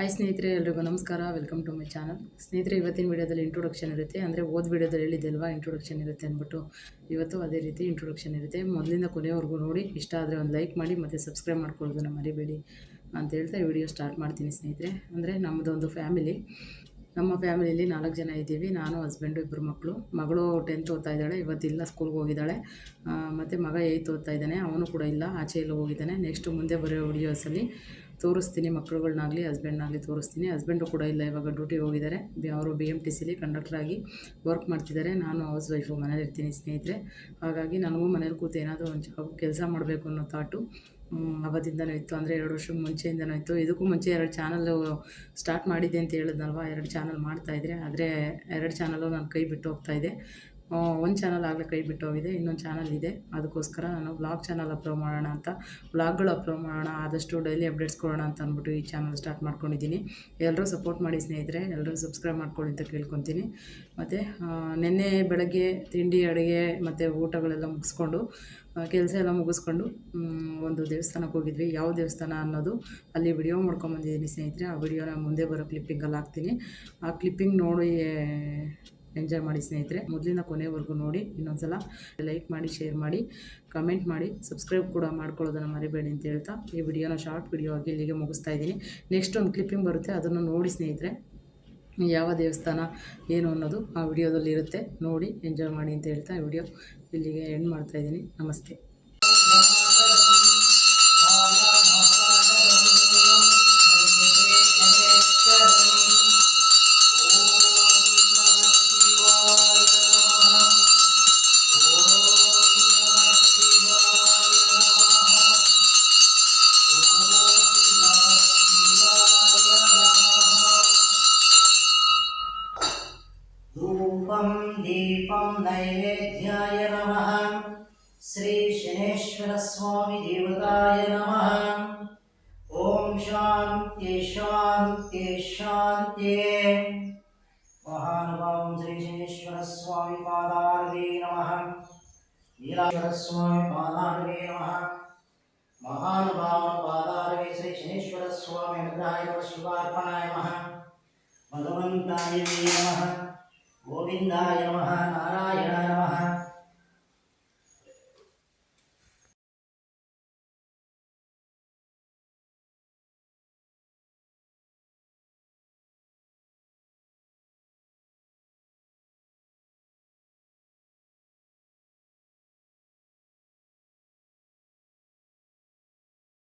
Hi ಸ್ನೇಹಿತರೆ, ಎಲ್ರಿಗೂ ನಮಸ್ಕಾರ. ವೆಲ್ಕಮ್ ಟು ಮೈ ಚಾನಲ್ ಸ್ನೇಹಿತರೆ, ಇವತ್ತಿನ ವೀಡಿಯೋದಲ್ಲಿ ಇಂಟ್ರೊಡಕ್ಷನ್ ಇರುತ್ತೆ. ಅಂದರೆ ಓದ್ ವಿಡಿಯೋದಲ್ಲಿ ಅಲ್ವಾ ಇಂಟ್ರೊಡಕ್ಷನ್ ಇರುತ್ತೆ ಅಂದ್ಬಿಟ್ಟು. ಇವತ್ತು ಅದೇ ರೀತಿ ಇಂಟ್ರೊಡಕ್ಷನ್ ಇರುತ್ತೆ. ಮೊದಲಿಂದ ಕೊನೆವರೆಗೂ ನೋಡಿ. ಇಷ್ಟ ಆದರೆ ಒಂದು ಲೈಕ್ ಮಾಡಿ, ಮತ್ತು ಸಬ್ಸ್ಕ್ರೈಬ್ ಮಾಡ್ಕೊಳ್ಳೋದನ್ನ ಮರಿಬೇಡಿ ಅಂತ ಹೇಳ್ತಾ ವಿಡಿಯೋ ಸ್ಟಾರ್ಟ್ ಮಾಡ್ತೀನಿ ಸ್ನೇಹಿತರೆ. ಅಂದರೆ ನಮ್ಮದೊಂದು ಫ್ಯಾಮಿಲಿ ನಮ್ಮ ಫ್ಯಾಮಿಲಿಯಲ್ಲಿ ನಾಲ್ಕು ಜನ ಇದ್ದೀವಿ. ನಾನು ಹಸ್ಬೆಂಡು ಇಬ್ಬರು ಮಕ್ಕಳು ಮಗಳು ಟೆಂತ್ ಓದ್ತಾ ಇದ್ದಾಳೆ. ಇವತ್ತಿಲ್ಲ ಸ್ಕೂಲ್ಗೆ ಹೋಗಿದ್ದಾಳೆ. ಮತ್ತು ಮಗ ಏಯ್ತ್ ಓದ್ತಾ ಇದ್ದಾನೆ. ಅವನು ಕೂಡ ಇಲ್ಲ. ಆಚೆ ಎಲ್ಲ ಹೋಗಿದ್ದಾನೆ. ನೆಕ್ಸ್ಟ್ ಮುಂದೆ ಬರೋ ವಿಡಿಯೋಸಲ್ಲಿ ತೋರಿಸ್ತೀನಿ ಮಕ್ಕಳುಗಳನ್ನಾಗಲಿ ಹಸ್ಬೆಂಡ್ನಾಗಲಿ ತೋರಿಸ್ತೀನಿ. ಹಸ್ಬೆಂಡು ಕೂಡ ಇಲ್ಲ, ಇವಾಗ ಡ್ಯೂಟಿಗೆ ಹೋಗಿದ್ದಾರೆ. ಅವರು ಬಿ ಎಂ ಟಿ ಸಿಲಿ ಕಂಡಕ್ಟ್ರಾಗಿ ವರ್ಕ್ ಮಾಡ್ತಿದ್ದಾರೆ. ನಾನು ಹೌಸ್ ವೈಫು ಮನೇಲಿ ಇರ್ತೀನಿ ಸ್ನೇಹಿತರೆ. ಹಾಗಾಗಿ ನನಗೂ ಮನೇಲಿ ಕೂತು ಏನಾದರೂ ಒಂದು ಜಾಬ್ ಕೆಲಸ ಮಾಡಬೇಕು ಅನ್ನೋ ಥಾಟು ಅವತ್ತಿಂದನೂ ಇತ್ತು. ಅಂದರೆ ಎರಡು ವರ್ಷ ಮುಂಚೆಯಿಂದನೂ ಇತ್ತು. ಇದಕ್ಕೂ ಮುಂಚೆ ಎರಡು ಚಾನಲ್ಲು ಸ್ಟಾರ್ಟ್ ಮಾಡಿದ್ದೆ ಅಂತ ಹೇಳಿದ್ನಲ್ವ? ಎರಡು ಚಾನಲ್ ಮಾಡ್ತಾಯಿದ್ರೆ ಆದರೆ ಎರಡು ಚಾನಲ್ಲು ನಾನು ಕೈ ಬಿಟ್ಟು ಹೋಗ್ತಾಯಿದ್ದೆ ಒಂದು ಚಾನಲ್ ಆಗಲೇ ಕೈ ಬಿಟ್ಟು ಹೋಗಿದೆ, ಇನ್ನೊಂದು ಚಾನಲ್ ಇದೆ. ಅದಕ್ಕೋಸ್ಕರ ನಾನು ಬ್ಲಾಗ್ ಚಾನಲ್ ಅಪ್ಲೋಡ್ ಮಾಡೋಣ ಅಂತ ಬ್ಲಾಗ್ಗಳು ಅಪ್ಲೋಡ್ ಮಾಡೋಣ, ಆದಷ್ಟು ಡೈಲಿ ಅಪ್ಡೇಟ್ಸ್ ಕೊಡೋಣ ಅಂತ ಅಂದ್ಬಿಟ್ಟು ಈ ಚಾನಲ್ ಸ್ಟಾರ್ಟ್ ಮಾಡ್ಕೊಂಡಿದ್ದೀನಿ. ಎಲ್ಲರೂ ಸಪೋರ್ಟ್ ಮಾಡಿ ಸ್ನೇಹಿತರೆ ಎಲ್ಲರೂ ಸಬ್ಸ್ಕ್ರೈಬ್ ಮಾಡ್ಕೊಳ್ಳಿ ಅಂತ ಕೇಳ್ಕೊತೀನಿ. ಮತ್ತು ನಿನ್ನೆ ಬೆಳಗ್ಗೆ ತಿಂಡಿ, ಅಡುಗೆ, ಮತ್ತು ಊಟಗಳೆಲ್ಲ ಮುಗಿಸ್ಕೊಂಡು ಕೆಲಸ ಎಲ್ಲ ಮುಗಿಸ್ಕೊಂಡು ಒಂದು ದೇವಸ್ಥಾನಕ್ಕೆ ಹೋಗಿದ್ವಿ. ಯಾವ ದೇವಸ್ಥಾನ ಅನ್ನೋದು ಅಲ್ಲಿ ವಿಡಿಯೋ ಮಾಡ್ಕೊಂಬಂದಿದ್ದೀನಿ ಸ್ನೇಹಿತರೆ. ಆ ವಿಡಿಯೋನ ಮುಂದೆ ಬರೋ ಕ್ಲಿಪ್ಪಿಂಗಲ್ಲಿ ಹಾಕ್ತೀನಿ. ಆ ಕ್ಲಿಪ್ಪಿಂಗ್ ನೋಡಿ ಎಂಜಾಯ್ ಮಾಡಿ ಸ್ನೇಹಿತರೆ. ಮೊದಲಿನ ಕೊನೆವರೆಗೂ ನೋಡಿ, ಇನ್ನೊಂದ್ಸಲ ಲೈಕ್ ಮಾಡಿ ಶೇರ್ ಮಾಡಿ ಕಮೆಂಟ್ ಮಾಡಿ ಸಬ್ಸ್ಕ್ರೈಬ್ ಕೂಡ ಮಾಡ್ಕೊಳ್ಳೋದನ್ನು ಮರಿಬೇಡಿ ಅಂತ ಹೇಳ್ತಾ ಈ ವಿಡಿಯೋನ ಶಾರ್ಟ್ ವಿಡಿಯೋ ಆಗಿ ಇಲ್ಲಿಗೆ ಮುಗಿಸ್ತಾ ಇದ್ದೀನಿ. ನೆಕ್ಸ್ಟ್ ಒಂದು ಕ್ಲಿಪ್ಪಿಂಗ್ ಬರುತ್ತೆ, ಅದನ್ನು ನೋಡಿ ಸ್ನೇಹಿತರೆ. ಯಾವ ದೇವಸ್ಥಾನ, ಏನು ಅನ್ನೋದು ಆ ವಿಡಿಯೋದಲ್ಲಿ ಇರುತ್ತೆ. ನೋಡಿ ಎಂಜಾಯ್ ಮಾಡಿ ಅಂತ ಹೇಳ್ತಾ ವಿಡಿಯೋ ಇಲ್ಲಿಗೆ ಎಂಡ್ ಮಾಡ್ತಾ ಇದ್ದೀನಿ. ನಮಸ್ತೆ. धूपं दीपं, नैवेद्याय नमः। श्रीशनेश्वरस्वामिदेवताय नमः। ॐ शान्ति शान्ति शान्ति महानुभावं श्रीशनेश्वरस्वामिपादार्वे नमः। नीलाश्वरस्वामिपादार्वे नमः। महानुभावपादार्वे श्रीशनेश्वरस्वामि अनुग्रहाय शिवार्पणाय नमः। भगवन्ताय मे नमः। கோவிந்தாய நம நாராயண நம